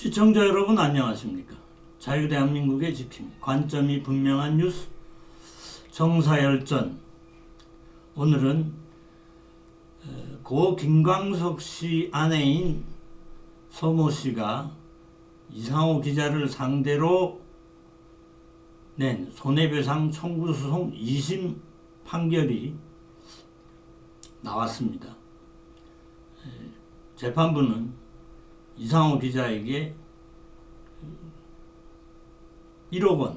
시청자 여러분 안녕하십니까? 자유대한민국의 지킴 관점이 분명한 뉴스 정사열전 오늘은 어, 고 김광석 씨 아내인 서모 씨가 이상호 기자를 상대로 낸 손해배상 청구 소송 2심 판결이 나왔습니다. 에, 재판부는 이상호 기자에게 1억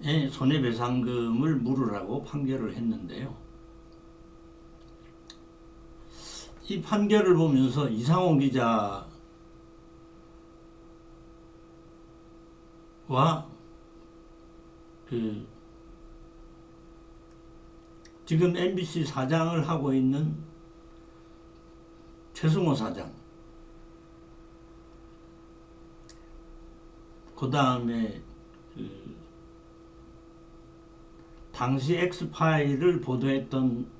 원의 손해배상금을 물으라고 판결을 했는데요. 이 판결을 보면서 이상호 기자 와 그 지금 MBC 사장을 하고 있는 최승호 사장. 그 다음에 그 당시 엑스파일을 보도했던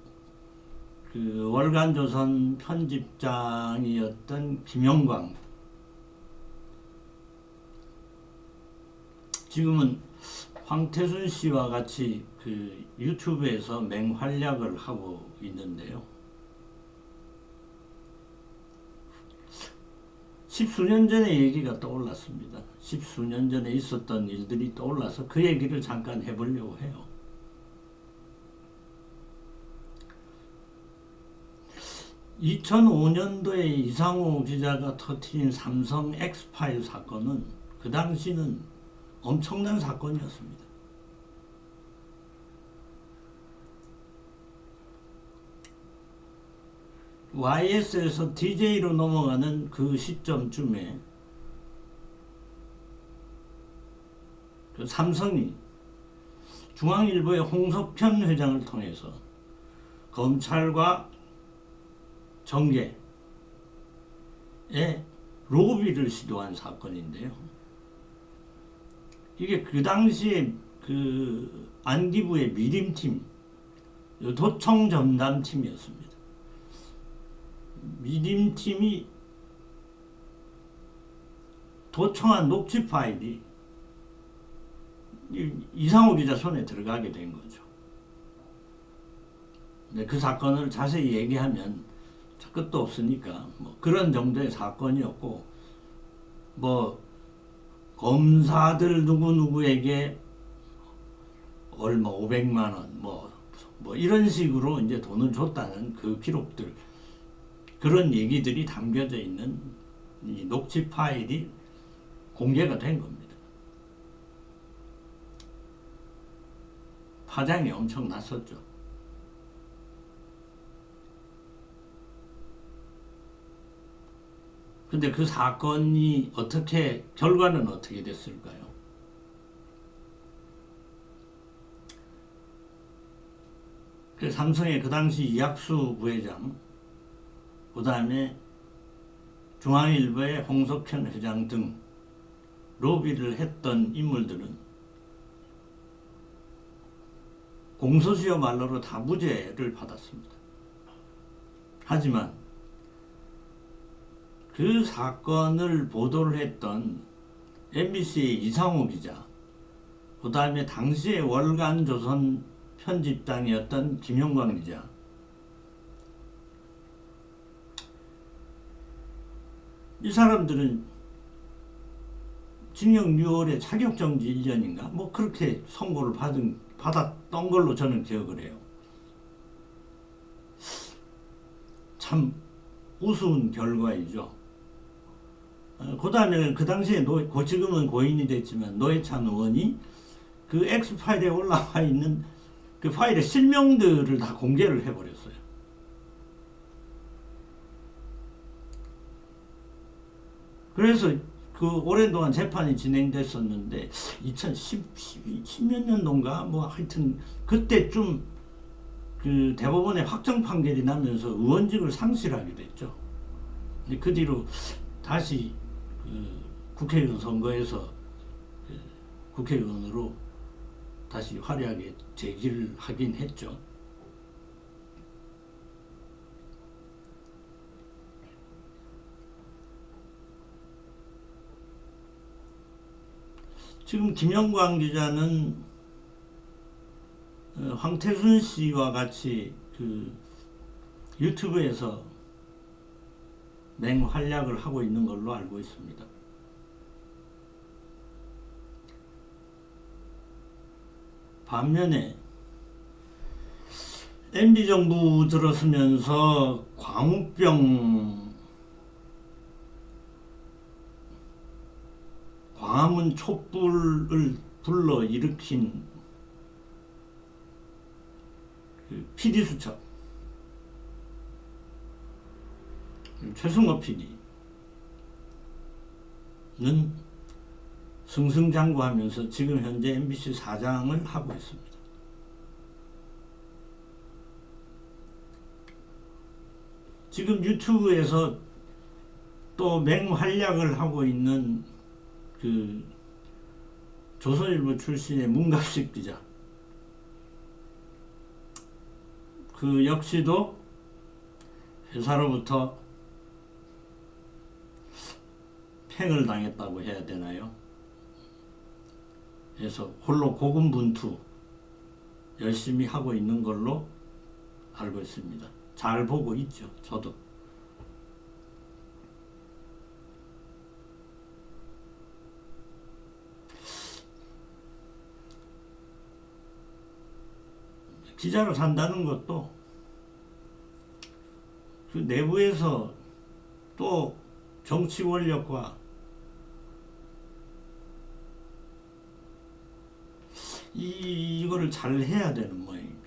그 월간조선 편집장이었던 김영광 지금은 황태순 씨와 같이 그 유튜브에서 맹활약을 하고 있는데요. 십수년 전의 얘기가 떠올랐습니다. 십수년 전에 있었던 일들이 떠올라서 그 얘기를 잠깐 해보려고 해요. (2005년도에) 이상호 기자가 터트린 삼성 엑스파일 사건은 그 당시는 엄청난 사건이었습니다. YS에서 DJ로 넘어가는 그 시점쯤에 그 삼성이 중앙일보의 홍석현 회장을 통해서 검찰과 정계에 로비를 시도한 사건인데요. 이게 그 당시에 그 안기부의 미림팀, 도청 전담팀이었습니다. 미림팀이 도청한 녹취 파일이 이- 이상호 기자 손에 들어가게 된 거죠. 근데 그 사건을 자세히 얘기하면 끝도 없으니까 뭐 그런 정도의 사건이었고 뭐 검사들 누구 누구에게 얼마 500만 원 뭐 뭐 이런 식으로 이제 돈을 줬다는 그 기록들 그런 얘기들이 담겨져 있는 이 녹취 파일이 공개가 된 겁니다. 파장이 엄청 났었죠. 근데 그 사건이 어떻게 결과는 어떻게 됐을까요? 그 삼성의 그 당시 이학수 부회장, 그 다음에 중앙일보의 홍석현 회장 등 로비를 했던 인물들은 공소시효 말로로 다 무죄를 받았습니다. 하지만 그 사건을 보도를 했던 MBC의 이상호 기자, 그 다음에 당시의 월간 조선 편집장이었던 김영광 기자, 이 사람들은 징역 6월에 자격정지 1년인가 뭐 그렇게 선고를 받은 받았던 걸로 저는 기억을 해요. 참 우스운 결과이죠. 어, 그 다음에 그 당시에 노, 고 지금은 고인이 됐지만 노회찬 의원이 그 X 파일에 올라와 있는 그 파일의 실명들을 다 공개를 해버렸어요. 그래서 그 오랜 동안 재판이 진행됐었는데 2010, 12, 10몇 년도인가 뭐 하여튼 그때쯤 그 대법원의 확정 판결이 나면서 의원직을 상실하게 됐죠. 그 뒤로 다시 그 국회의원 선거에서 그 국회의원으로 다시 화려하게 재기를 하긴 했죠. 지금 김영광 기자는 어, 황태순 씨와 같이 그 유튜브에서 맹활약을 하고 있는 걸로 알고 있습니다. 반면에 MB 정부 들었으면서 광우병 광화문 촛불을 불러 일으킨 그 PD 수첩 최승호 PD는 승승장구하면서 지금 현재 MBC 사장을 하고 있습니다. 지금 유튜브에서 또 맹활약을 하고 있는 그 조선일보 출신의 문갑식 기자 그 역시도 회사로부터 팽을 당했다고 해야 되나요? 그래서 홀로 고군분투 열심히 하고 있는 걸로 알고 있습니다. 잘 보고 있죠. 저도. 기자로 산다는 것도 그 내부에서 또 정치 권력과 이, 이거를 잘 해야 되는 모양입니다.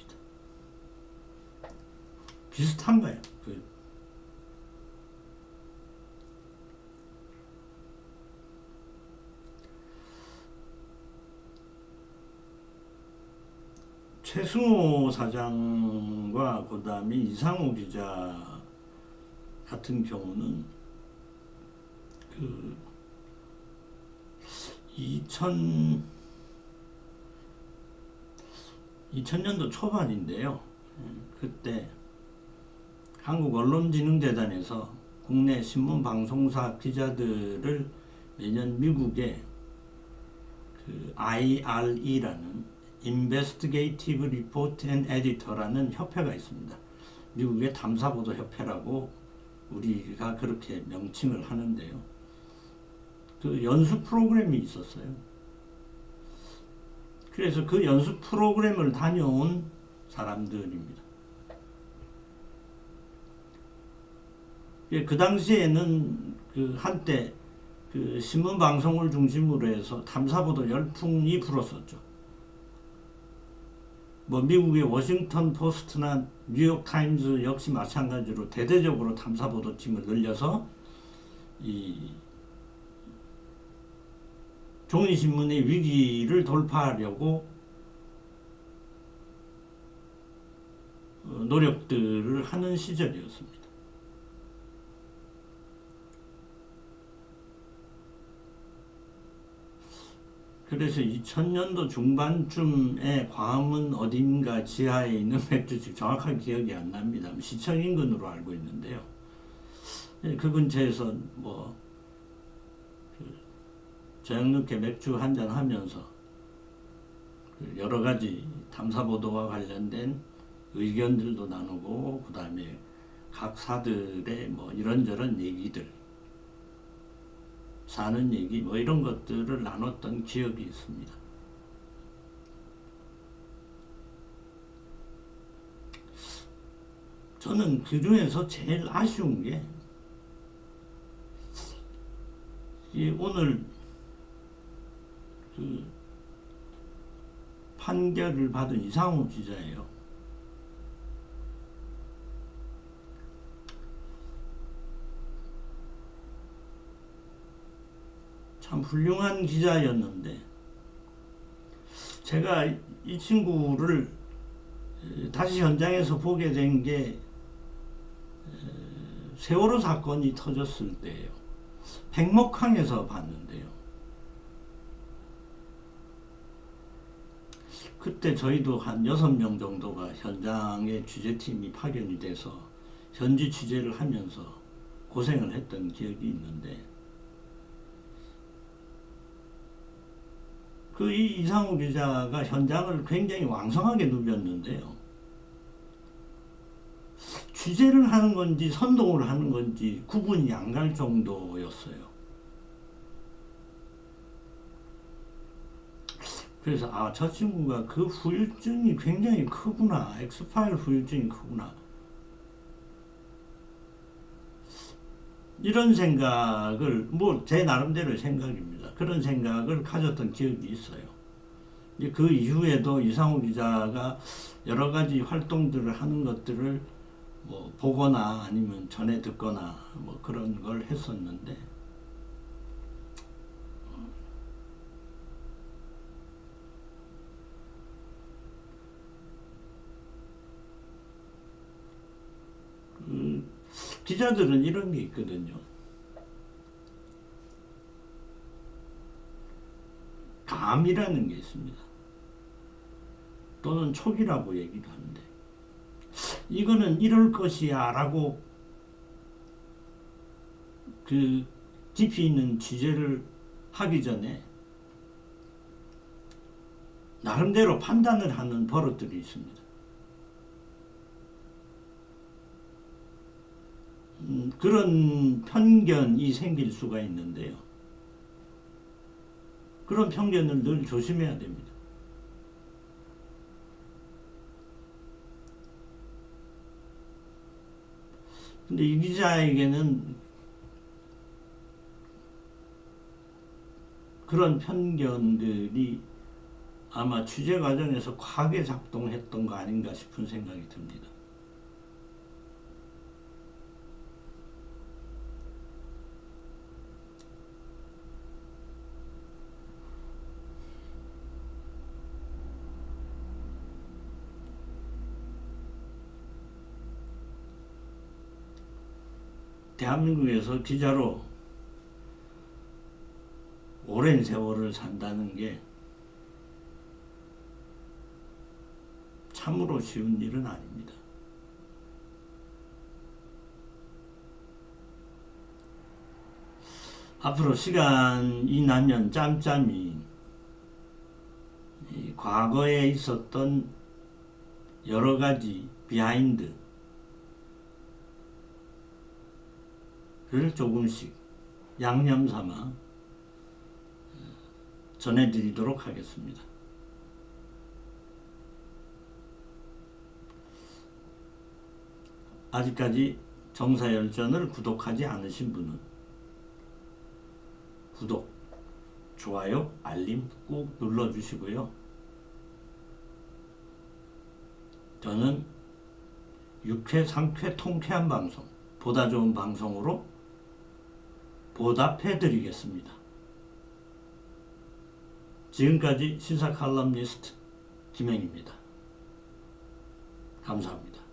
비슷한 거예요. 그 최승호 사장과 그 다음에 이상호 기자 같은 경우는 그 2000, 2000년도 초반인데요. 그때 한국언론진흥재단에서 국내 신문방송사 기자들을 매년 미국에 그 IRE라는 Investigative Report and Editor라는 협회가 있습니다. 미국의 탐사보도 협회라고 우리가 그렇게 명칭을 하는데요. 그 연수 프로그램이 있었어요. 그래서 그 연수 프로그램을 다녀온 사람들입니다. 예, 그 당시에는 그 한때 그 신문 방송을 중심으로 해서 탐사보도 열풍이 불었었죠. 뭐 미국의 워싱턴 포스트나 뉴욕 타임즈 역시 마찬가지로 대대적으로 탐사 보도팀을 늘려서 이 종이 신문의 위기를 돌파하려고 어, 노력들을 하는 시절이었습니다. 그래서 2000년도 중반쯤에 광화문 어딘가 지하에 있는 맥주집 정확하게 기억이 안 납니다. 시청 인근으로 알고 있는데요. 예, 그 근처에서 뭐그 저녁 늦게 맥주 한잔 하면서 그 여러 가지 탐사 보도와 관련된 의견들도 나누고 그 다음에 각 사들의 뭐 이런저런 얘기들 사는 얘기 뭐 이런 것들을 나눴던 기억이 있습니다. 저는 그 중에서 제일 아쉬운 게 오늘 그 판결을 받은 이상호 기자예요. 참 훌륭한 기자였는데 제가 이 친구를 다시 현장에서 보게 된 게 세월호 사건이 터졌을 때예요. 백목항에서 봤는데요. 그때 저희도 한 여섯 명 정도가 현장에 취재팀이 파견이 돼서 현지 취재를 하면서 고생을 했던 기억이 있는데 그 이 이상우 기자가 현장을 굉장히 왕성하게 누볐는데요. 취재를 하는 건지 선동을 하는 건지 구분이 안 갈 정도였어요. 그래서 아 저 친구가 그 후유증이 굉장히 크구나. 엑스파일 후유증이 크구나. 이런 생각을 뭐 제 나름대로의 생각입니다. 그런 생각을 가졌던 기억이 있어요. 그 이후에도 이상우 기자가 여러 가지 활동들을 하는 것들을 뭐 보거나 아니면 전해 듣거나 뭐 그런 걸 했었는데 그 기자들은 이런 게 있거든요. 감이라는 게 있습니다. 또는 촉이라고 얘기도 하는데 이거는 이럴 것이야 라고 그 깊이 있는 취재를 하기 전에 나름대로 판단을 하는 버릇들이 있습니다. 음, 그런 편견이 생길 수가 있는데요. 그런 편견을 늘 조심해야 됩니다. 근데 이 기자에게는 그런 편견들이 아마 취재 과정에서 과하게 작동했던 거 아닌가 싶은 생각이 듭니다. 대한민국에서 기자로 오랜 세월을 산다는 게 참으로 쉬운 일은 아닙니다. 앞으로 시간이 나면 짬짬이 이 과거에 있었던 여러 가지 비하인드 를 조금씩 양념 삼아 전해드리도록 하겠습니다. 아직까지 정사열전을 구독하지 않으신 분은 구독, 좋아요, 알림 꼭 눌러주시고요. 저는 6회, 3회 통쾌한 방송, 보다 좋은 방송으로 보답해 드리겠습니다. 지금까지 시사 칼럼니스트 김행입니다. 감사합니다.